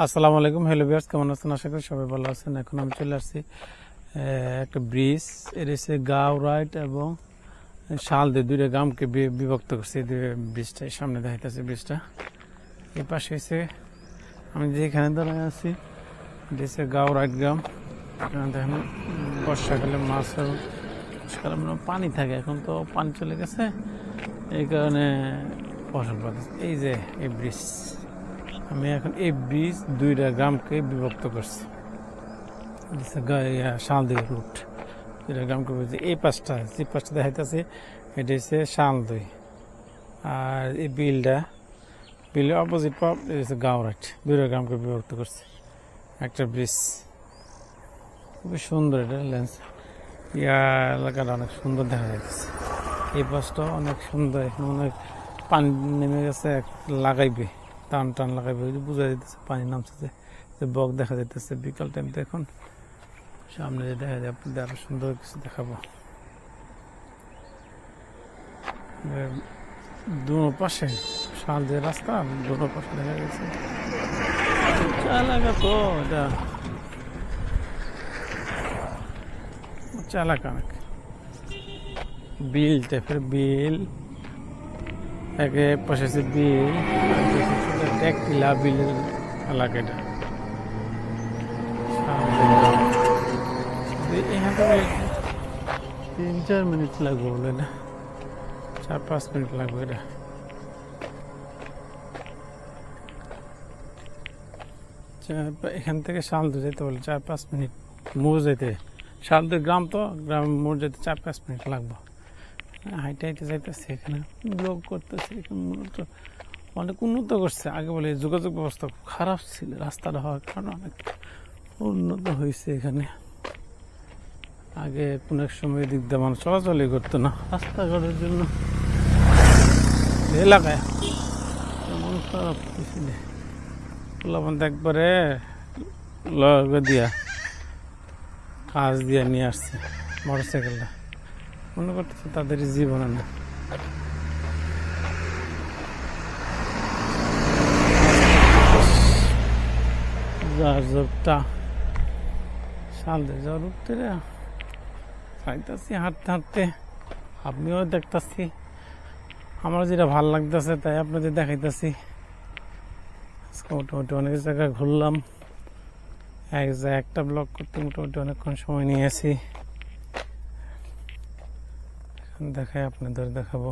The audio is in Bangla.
আসসালামু আলাইকুম। হ্যালো বিয়ার্স কেমন আছেন? আশা করি সবাই ভালো আছেন। এখন আমি চলে আসছি একটা ব্রিজ। এর এসে গাও রাইট এবং শাল দিয়ে দুইটা গ্রামকে বিভক্ত করছে। এই ব্রিজটা সামনে দেখাইতেছে ব্রিজটা। এই পাশে এসে আমি যেখানে দাঁড়ায় আছি, এটা হচ্ছে গাও রাইট গ্রাম। দেখেন, বর্ষাকালে মাছ বর্ষাকালে মনে পানি থাকে। এখন তো পানি চলে গেছে। এই কারণে ফসল এই যে, এই ব্রিজ। আমি এখন এই ব্রিজ দুইটা গ্রামকে বিভক্ত করছি। দিছে শালদই রুট দুইটা গ্রামকে এই পাশটা, যে পাশটা দেখাইতেছে, এটা হচ্ছে শালদই। আর এই বিলটা, বিলের অপোজিট পাপ হচ্ছে গাঁওরাট দুইটা গ্রামকে বিভক্ত করছে। একটা ব্রিজ। খুবই সুন্দর এটা, লেন্স। ইয়া এলাকাটা অনেক সুন্দর দেখা যাচ্ছে এই পাশটা অনেক সুন্দর এখানে অনেক পানি নেমে গেছে লাগাইবে। টান টান লাগাই বোঝা যাইতেছে পানি নামছে যে বক দেখা যাইতেছে, বিকাল টাইমতে এখন। সামনে যে দেখা যায়, আপনাদের আরও সুন্দর কিছু দেখাবো। দুনো পাশে শাল যে রাস্তা, দুনো পাশে দেখা গেছে। উঁচা এলাকা তো এটা। উঁচা এলাকা অনেক। বিল, টাইপের বিল। একে পাশে বিল এলাকাটা তিন চার মিনিট লাগবে বলে না। চার পাঁচ মিনিট লাগবে এটা। এখান থেকে শালদু যেতে বলে চার পাঁচ মিনিট মোড় যেতে। শালদু গ্রাম তো, গ্রাম মোড় যেতে চার পাঁচ মিনিট লাগবে। হাইটে হাইটে যাইতেছে এখানে। ব্লগ করতেছে এখানে মূলত। অনেক উন্নত করছে। আগে বলে যোগাযোগ ব্যবস্থা খুব খারাপ ছিল রাস্তাটা হওয়ার কারণে অনেক উন্নত হয়েছে এখানে। আগে কোন এক সময় দিক দিয়ে মানুষ চলাচলই করতো না। রাস্তাঘাটের জন্য এলাকায় তেমন খারাপ নেই। পোলাপান একবারে লগে দিয়া কাজ দিয়ে নিয়ে আসছে মোটর সাইকেলটা মনে করতেছে তাদের জীবনে না। জ্বর উঠতে রে খাইতেছি হাঁটতে হাঁটতে। আপনিও দেখতেছি। আমার যেটা ভালো লাগতেছে, তাই আপনাদের দেখাইতেছি। মোটামুটি অনেক জায়গায় ঘুরলাম। এক জায়গায় একটা ব্লগ করতে মোটামুটি অনেকক্ষণ সময় নিয়েছি। দেখাই, আপনাদের দেখাবো।